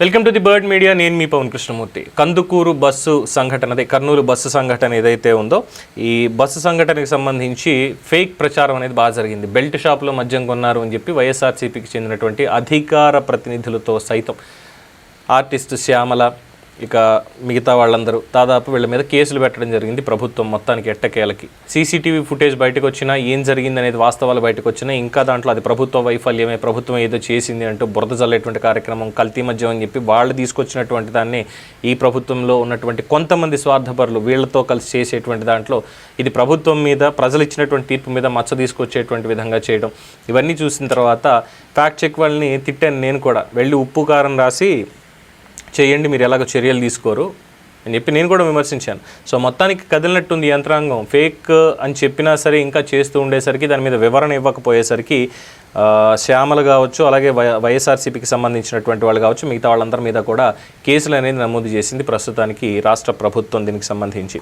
Welcome to the bird media. నేను మీ Pavan Krishnamurthy. Kandukur bus సంఘటన అదే కర్నూలు బస్సు సంఘటన ఏదైతే ఉందో ఈ బస్సు సంఘటనకి సంబంధించి ఫేక్ ప్రచారం అనేది బాగా జరిగింది. బెల్ట్ షాప్లో మద్యం కొన్నారు అని చెప్పి వైఎస్ఆర్సీపీకి చెందినటువంటి అధికార ప్రతినిధులతో సైతం ఆర్టిస్ట్ శ్యామల ఇక మిగతా వాళ్ళందరూ దాదాపు వీళ్ళ మీద కేసులు పెట్టడం జరిగింది ప్రభుత్వం మొత్తానికి ఎట్టకేలకి. సీసీటీవీ ఫుటేజ్ బయటకు వచ్చినా ఏం జరిగింది అనేది వాస్తవాలు బయటకు వచ్చినా ఇంకా దాంట్లో అది ప్రభుత్వ వైఫల్యమే ప్రభుత్వం ఏదో చేసింది అంటూ బురద జల్లేటువంటి కార్యక్రమం కల్తీ మద్యం అని చెప్పి వాళ్ళు తీసుకొచ్చినటువంటి దాన్ని ఈ ప్రభుత్వంలో ఉన్నటువంటి కొంతమంది స్వార్థపరులు వీళ్ళతో కలిసి చేసేటువంటి దాంట్లో ఇది ప్రభుత్వం మీద ప్రజలు ఇచ్చినటువంటి తీర్పు మీద మచ్చ తీసుకొచ్చేటువంటి విధంగా చేయడం. ఇవన్నీ చూసిన తర్వాత ఫ్యాక్ట్ చెక్ వాళ్ళని తిట్టాను నేను కూడా. వెళ్ళి ఉప్పు కారం రాసి చేయండి మీరు ఎలాగో చర్యలు తీసుకోరు. అని చెప్పి నేను కూడా విమర్శించాను. సో మొత్తానికి కదిలినట్టుంది యంత్రాంగం. ఫేక్ అని చెప్పినా సరే ఇంకా చేస్తూ ఉండేసరికి దాని మీద వివరణ ఇవ్వకపోయేసరికి శ్యామలు కావచ్చు అలాగే వై వైఎస్ఆర్సీపీకి సంబంధించినటువంటి వాళ్ళు కావచ్చు మిగతా వాళ్ళందరి మీద కూడా కేసులు అనేది నమోదు చేసింది ప్రస్తుతానికి రాష్ట్ర ప్రభుత్వం దీనికి సంబంధించి.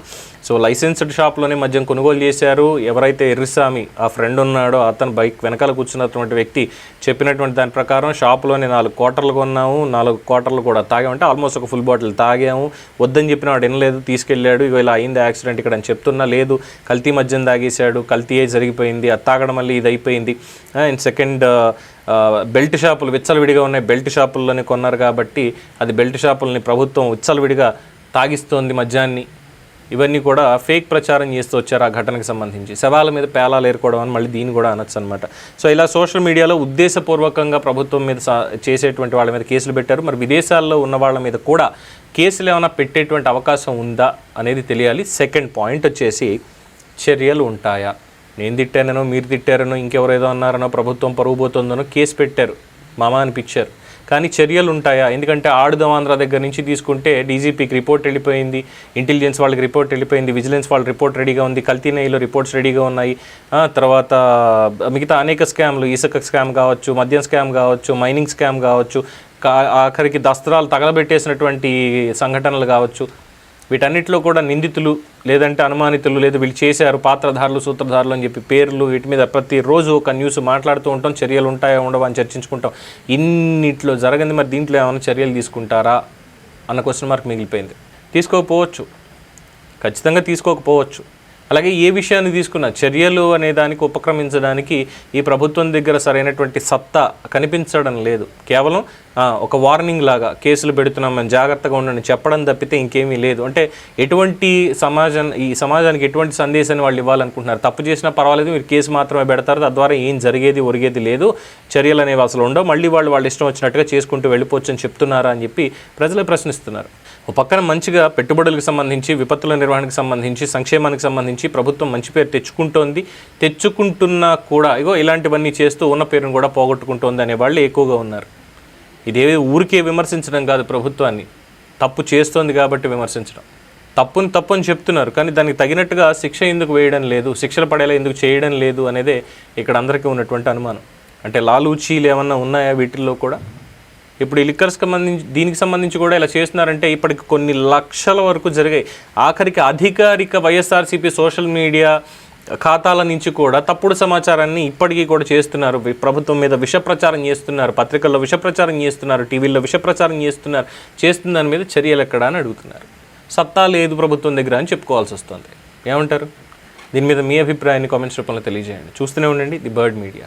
సో లైసెన్స్డ్ షాప్లోనే మద్యం కొనుగోలు చేశారు. ఎవరైతే ఎర్రిస్వామి ఆ ఫ్రెండ్ ఉన్నాడో అతను బైక్ వెనకాల కూర్చున్నటువంటి వ్యక్తి చెప్పినటువంటి దాని ప్రకారం షాప్లోనే నాలుగు క్వార్టర్లు కొన్నాము. నాలుగు క్వార్టర్లు కూడా తాగామంటే ఆల్మోస్ట్ ఒక ఫుల్ బాటిల్ తాగాము. వద్దని చెప్పిన వాడు వినలేదు తీసుకెళ్ళాడు ఇగో ఇలా అయింది యాక్సిడెంట్ ఇక్కడ అని చెప్తున్నా లేదు కల్తీ మద్యం తాగేశాడు కల్తీయే జరిగిపోయింది అది తాగడం మళ్ళీ ఇది అయిపోయింది. అండ్ సెకండ్ బెల్ట్ షాపులు విచ్చలవిడిగా ఉన్నాయి. బెల్ట్ షాపుల్లోనే కొన్నారు కాబట్టి అది బెల్ట్ షాపుల్ని ప్రభుత్వం విచ్చలవిడిగా తాగిస్తోంది మద్యాన్ని. ఇవన్నీ కూడా ఫేక్ ప్రచారం చేస్తూ వచ్చారు ఆ ఘటనకు సంబంధించి. శవాల మీద పేలాలు ఏర్కోవడం అని మళ్ళీ దీన్ని కూడా అనొచ్చు అనమాట సో ఇలా సోషల్ మీడియాలో ఉద్దేశపూర్వకంగా ప్రభుత్వం మీద సా- చేసేటువంటి వాళ్ళ మీద కేసులు పెట్టారు. మరి విదేశాల్లో ఉన్న వాళ్ళ మీద కూడా కేసులు ఏమైనా పెట్టేటువంటి అవకాశం ఉందా అనేది తెలియాలి. సెకండ్ పాయింట్ వచ్చేసి చర్యలు ఉంటాయా? నేను తిట్టానో మీరు తిట్టారనో ఇంకెవరేదో అన్నారనో ప్రభుత్వం పరుగు పోతుందనో కేసు పెట్టారు. మామ అనిపించారు. కానీ చర్యలు ఉంటాయా? ఎందుకంటే ఆడుదాం ఆంధ్ర దగ్గర నుంచి తీసుకుంటే డీజీపీకి రిపోర్ట్ వెళ్ళిపోయింది ఇంటెలిజెన్స్ వాళ్ళకి రిపోర్ట్ వెళ్ళిపోయింది విజిలెన్స్ వాళ్ళ రిపోర్ట్ రెడీగా ఉంది కల్తీ నెయ్యిలో రిపోర్ట్స్ రెడీగా ఉన్నాయి. తర్వాత మిగతా అనేక స్కామ్లు ఇసుక స్కామ్ కావచ్చు మద్యం స్కామ్ కావచ్చు మైనింగ్ స్కామ్ కావచ్చు కా- ఆఖరికి దస్త్రాలు తగలబెట్టేసినటువంటి సంఘటనలు కావచ్చు. వీటన్నిటిలో కూడా నిందితులు లేదంటే అనుమానితులు లేదా. వీళ్ళు చేశారు పాత్రధారులు సూత్రధారులు అని చెప్పి పేర్లు వీటి మీద ప్రతిరోజు ఒక న్యూస్ మాట్లాడుతూ ఉంటాం. చర్యలు ఉంటాయా ఉండవా అని చర్చించుకుంటాం. ఇన్నిట్లో జరగంది మరి దీంట్లో ఏమైనా చర్యలు తీసుకుంటారా అన్న క్వశ్చన్ మార్క్ మిగిలిపోయింది. తీసుకోకపోవచ్చు. ఖచ్చితంగా తీసుకోకపోవచ్చు. అలాగే ఏ విషయాన్ని తీసుకున్న చర్యలు అనే దానికి ఉపక్రమించడానికి ఈ ప్రభుత్వం దగ్గర సరైనటువంటి సత్తా కనిపించడం లేదు. కేవలం ఒక వార్నింగ్ లాగా కేసులు పెడుతున్నాం మేము జాగ్రత్తగా ఉండండి చెప్పడం తప్పితే ఇంకేమీ లేదు. అంటే ఎటువంటి సమాజం ఈ సమాజానికి ఎటువంటి సందేశాన్ని వాళ్ళు ఇవ్వాలనుకుంటున్నారు? తప్పు చేసినా పర్వాలేదు మీరు కేసు మాత్రమే పెడతారు తద్వారా ఏం జరిగేది ఒరిగేది లేదు చర్యలు అనేవి అసలు ఉండవు. మళ్ళీ వాళ్ళు వాళ్ళు ఇష్టం వచ్చినట్టుగా చేసుకుంటూ వెళ్ళిపోవచ్చు అని చెప్తున్నారా అని చెప్పి ప్రజలు ప్రశ్నిస్తున్నారు. ఓ పక్కన మంచిగా పెట్టుబడులకు సంబంధించి విపత్తుల నిర్వహణకు సంబంధించి సంక్షేమానికి సంబంధించి ప్రభుత్వం మంచి పేరు తెచ్చుకుంటోంది. తెచ్చుకుంటున్నా కూడా ఇగో ఇలాంటివన్నీ చేస్తూ ఉన్న పేరును కూడా పోగొట్టుకుంటోంది అనే వాళ్ళు ఎక్కువగా ఉన్నారు. ఇదేవి ఊరికే విమర్శించడం కాదు ప్రభుత్వాన్ని. తప్పు చేస్తోంది కాబట్టి విమర్శించడం. తప్పుని తప్పు అని చెప్తున్నారు కానీ దానికి తగినట్టుగా శిక్ష ఎందుకు వేయడం లేదు శిక్షలు పడేలా ఎందుకు చేయడం లేదు అనేదే ఇక్కడ అందరికీ ఉన్నటువంటి అనుమానం. అంటే లాలూచీలు ఏమన్నా ఉన్నాయా వీటిల్లో కూడా? ఇప్పుడు ఈ లిక్కర్స్ సంబంధించి దీనికి సంబంధించి కూడా ఇలా చేస్తున్నారంటే ఇప్పటికి కొన్ని లక్షల వరకు జరిగాయి. ఆఖరికి అధికారిక వైఎస్ఆర్సీపీ సోషల్ మీడియా ఖాతాల నుంచి కూడా తప్పుడు సమాచారాన్ని ఇప్పటికీ కూడా చేస్తున్నారు. ప్రభుత్వం మీద విష ప్రచారం చేస్తున్నారు పత్రికల్లో విష ప్రచారం చేస్తున్నారు టీవీల్లో విష ప్రచారం చేస్తున్నారు చేస్తున్న దాని మీద చర్యలు ఎక్కడా అని అడుగుతున్నారు. సత్తా లేదు ప్రభుత్వం దగ్గర అని చెప్పుకోవాల్సి వస్తుంది. ఏమంటారు? దీని మీద మీ అభిప్రాయాన్ని కామెంట్స్ రూపంలో తెలియజేయండి. చూస్తూనే ఉండండి ది బర్డ్ మీడియా.